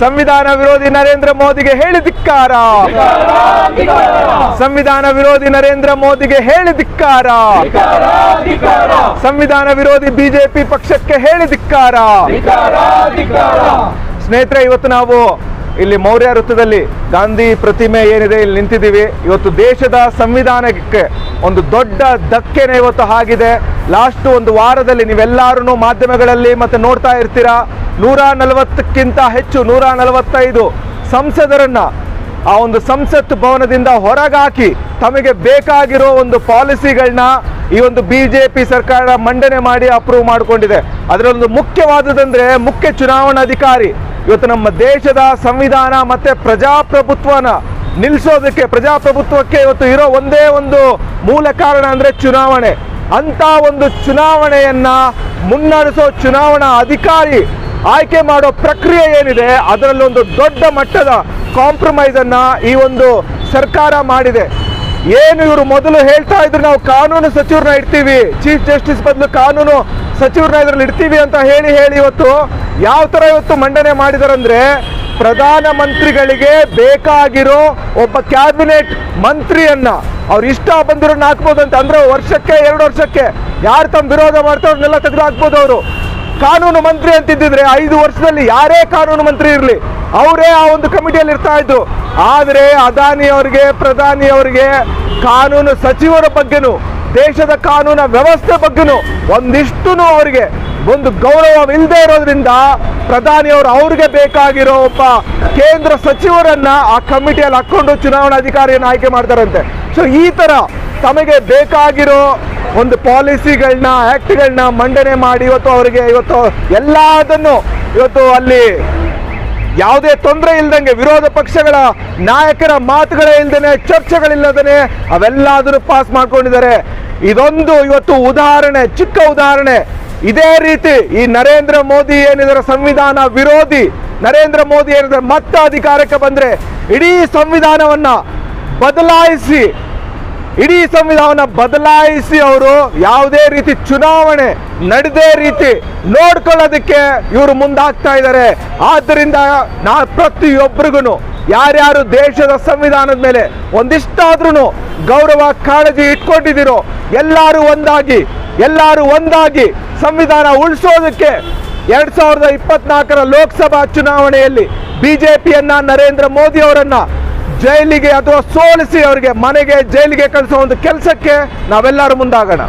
ಸಂವಿಧಾನ ವಿರೋಧಿ ನರೇಂದ್ರ ಮೋದಿಗೆ ಹೇಳಿ ಧಿಕ್ಕಾರ ಸಂವಿಧಾನ ವಿರೋಧಿ ನರೇಂದ್ರ ಮೋದಿಗೆ ಹೇಳಿ ಧಿಕ್ಕಾರ ಸಂವಿಧಾನ ವಿರೋಧಿ ಬಿಜೆಪಿ ಪಕ್ಷಕ್ಕೆ ಹೇಳಿ ಧಿಕ್ಕಾರ ಸ್ನೇಹಿತರೆ, ಇವತ್ತು ನಾವು ಇಲ್ಲಿ ಮೌರ್ಯ ವೃತ್ತದಲ್ಲಿ ಗಾಂಧಿ ಪ್ರತಿಮೆ ಏನಿದೆ ಇಲ್ಲಿ ನಿಂತಿದ್ದೀವಿ. ಇವತ್ತು ದೇಶದ ಸಂವಿಧಾನಕ್ಕೆ ಒಂದು ದೊಡ್ಡ ಧಕ್ಕೆನೆ ಇವತ್ತು ಆಗಿದೆ. ಲಾಸ್ಟ್ ಒಂದು ವಾರದಲ್ಲಿ ನೀವೆಲ್ಲರೂ ಮಾಧ್ಯಮಗಳಲ್ಲಿ ಮತ್ತೆ ನೋಡ್ತಾ ಇರ್ತೀರಾ? ನೂರ ನಲವತ್ತಕ್ಕಿಂತ ಹೆಚ್ಚು ನೂರ ನಲವತ್ತೈದು ಸಂಸದರನ್ನ ಆ ಒಂದು ಸಂಸತ್ ಭವನದಿಂದ ಹೊರಗಾಕಿ ತಮಗೆ ಬೇಕಾಗಿರೋ ಒಂದು ಪಾಲಿಸಿಗಳನ್ನ ಈ ಒಂದು ಬಿ ಜೆ ಪಿ ಸರ್ಕಾರ ಮಂಡನೆ ಮಾಡಿ ಅಪ್ರೂವ್ ಮಾಡಿಕೊಂಡಿದೆ. ಅದರಲ್ಲೊಂದು ಮುಖ್ಯವಾದುದಂದ್ರೆ ಮುಖ್ಯ ಚುನಾವಣಾಧಿಕಾರಿ ಇವತ್ತು ನಮ್ಮ ದೇಶದ ಸಂವಿಧಾನ ಮತ್ತೆ ಪ್ರಜಾಪ್ರಭುತ್ವನ ನಿಲ್ಲಿಸೋದಕ್ಕೆ ಪ್ರಜಾಪ್ರಭುತ್ವಕ್ಕೆ ಇವತ್ತು ಇರೋ ಒಂದೇ ಒಂದು ಮೂಲ ಕಾರಣ ಅಂದ್ರೆ ಚುನಾವಣೆ. ಅಂತ ಒಂದು ಚುನಾವಣೆಯನ್ನ ಮುನ್ನಡೆಸೋ ಚುನಾವಣಾ ಅಧಿಕಾರಿ ಆಯ್ಕೆ ಮಾಡೋ ಪ್ರಕ್ರಿಯೆ ಏನಿದೆ, ಅದರಲ್ಲೊಂದು ದೊಡ್ಡ ಮಟ್ಟದ ಕಾಂಪ್ರಮೈಸ್ ಅನ್ನ ಈ ಒಂದು ಸರ್ಕಾರ ಮಾಡಿದೆ. ಏನು ಇವರು ಮೊದಲು ಹೇಳ್ತಾ ಇದ್ರು, ನಾವು ಕಾನೂನು ಸಚಿವರನ್ನ ಇಡ್ತೀವಿ ಚೀಫ್ ಜಸ್ಟಿಸ್ ಬದಲು ಕಾನೂನು ಸಚಿವರನ್ನ ಇದ್ರಲ್ಲಿ ಇಡ್ತೀವಿ ಅಂತ ಹೇಳಿ ಹೇಳಿ ಇವತ್ತು ಯಾವ ಥರ ಇವತ್ತು ಮಂಡನೆ ಮಾಡಿದಾರಂದ್ರೆ, ಪ್ರಧಾನ ಮಂತ್ರಿಗಳಿಗೆ ಬೇಕಾಗಿರೋ ಒಬ್ಬ ಕ್ಯಾಬಿನೆಟ್ ಮಂತ್ರಿಯನ್ನ ಅವ್ರು ಇಷ್ಟ ಬಂದಿರೋ ಹಾಕ್ಬೋದು ಅಂತ, ಅಂದ್ರೆ ವರ್ಷಕ್ಕೆ, ಎರಡು ವರ್ಷಕ್ಕೆ ಯಾರು ತಮ್ಮ ವಿರೋಧ ಮಾಡ್ತಾರೋ ಅವ್ರನ್ನೆಲ್ಲ ತೆಗೆದು ಹಾಕ್ಬೋದು ಅವರು. ಕಾನೂನು ಮಂತ್ರಿ ಅಂತಿದ್ದಿದ್ರೆ ಐದು ವರ್ಷದಲ್ಲಿ ಯಾರೇ ಕಾನೂನು ಮಂತ್ರಿ ಇರಲಿ, ಅವರೇ ಆ ಒಂದು ಕಮಿಟಿಯಲ್ಲಿ ಇರ್ತಾ ಇದ್ರು. ಆದರೆ ಅದಾನಿ ಅವರಿಗೆ, ಪ್ರಧಾನಿ ಅವರಿಗೆ ಕಾನೂನು ಸಚಿವರ ಬಗ್ಗೆನು, ದೇಶದ ಕಾನೂನ ವ್ಯವಸ್ಥೆ ಬಗ್ಗೆನು ಒಂದಿಷ್ಟು ಅವರಿಗೆ ಒಂದು ಗೌರವವಿಲ್ಲದೆ ಇರೋದ್ರಿಂದ ಪ್ರಧಾನಿಯವರು ಅವ್ರಿಗೆ ಬೇಕಾಗಿರೋ ಒಬ್ಬ ಕೇಂದ್ರ ಸಚಿವರನ್ನ ಆ ಕಮಿಟಿಯಲ್ಲಿ ಹಾಕೊಂಡು ಚುನಾವಣಾಧಿಕಾರಿಯನ್ನು ಆಯ್ಕೆ ಮಾಡ್ತಾರಂತೆ. ಸೊ ಈ ತರ ತಮಗೆ ಬೇಕಾಗಿರೋ ಒಂದು ಪಾಲಿಸಿಗಳನ್ನ ಆ್ಯಕ್ಟ್ಗಳನ್ನ ಮಂಡನೆ ಮಾಡಿ ಇವತ್ತು ಅವರಿಗೆ ಇವತ್ತು ಎಲ್ಲದನ್ನು ಇವತ್ತು ಅಲ್ಲಿ ಯಾವುದೇ ತೊಂದರೆ ಇಲ್ದಂಗೆ ವಿರೋಧ ಪಕ್ಷಗಳ ನಾಯಕರ ಮಾತುಗಳೇ ಇಲ್ದೇನೆ, ಚರ್ಚೆಗಳಿಲ್ಲದೇನೆ ಅವೆಲ್ಲಾದರೂ ಪಾಸ್ ಮಾಡ್ಕೊಂಡಿದ್ದಾರೆ. ಇದೊಂದು ಇವತ್ತು ಉದಾಹರಣೆ, ಚಿಕ್ಕ ಉದಾಹರಣೆ. ಇದೇ ರೀತಿ ಈ ನರೇಂದ್ರ ಮೋದಿ ಏನಿದ್ದಾರೆ ಸಂವಿಧಾನ ವಿರೋಧಿ, ನರೇಂದ್ರ ಮೋದಿ ಏನಿದ್ದಾರೆ ಮತ್ತೆ ಅಧಿಕಾರಕ್ಕೆ ಬಂದ್ರೆ ಇಡೀ ಸಂವಿಧಾನವನ್ನ ಬದಲಾಯಿಸಿ, ಇಡೀ ಸಂವಿಧಾನ ಬದಲಾಯಿಸಿ ಅವರು ಯಾವುದೇ ರೀತಿ ಚುನಾವಣೆ ನಡೆದೇ ರೀತಿ ನೋಡ್ಕೊಳ್ಳೋದಕ್ಕೆ ಇವರು ಮುಂದಾಗ್ತಾ ಇದ್ದಾರೆ ಆದ್ದರಿಂದ ನಾ ಪ್ರತಿಯೊಬ್ಬರಿಗೂ ಯಾರ್ಯಾರು ದೇಶದ ಸಂವಿಧಾನದ ಮೇಲೆ ಒಂದಿಷ್ಟಾದ್ರೂ ಗೌರವ ಕಾಳಜಿ ಇಟ್ಕೊಂಡಿದ್ದೀರೋ, ಎಲ್ಲರೂ ಒಂದಾಗಿ ಎಲ್ಲರೂ ಒಂದಾಗಿ ಸಂವಿಧಾನ ಉಳಿಸೋದಕ್ಕೆ ಎರಡ್ ಸಾವಿರದ ಇಪ್ಪತ್ನಾಲ್ಕರ ಲೋಕಸಭಾ ಚುನಾವಣೆಯಲ್ಲಿ ಬಿಜೆಪಿಯನ್ನ ನರೇಂದ್ರ ಮೋದಿ ಅವರನ್ನ ಜೈಲಿಗೆ ಅಥವಾ ಸೋಲಿಸಿ ಅವರಿಗೆ ಮನೆಗೆ ಜೈಲಿಗೆ ಕಳಿಸೋ ಒಂದು ಕೆಲಸಕ್ಕೆ ನಾವೆಲ್ಲರೂ ಮುಂದಾಗೋಣ.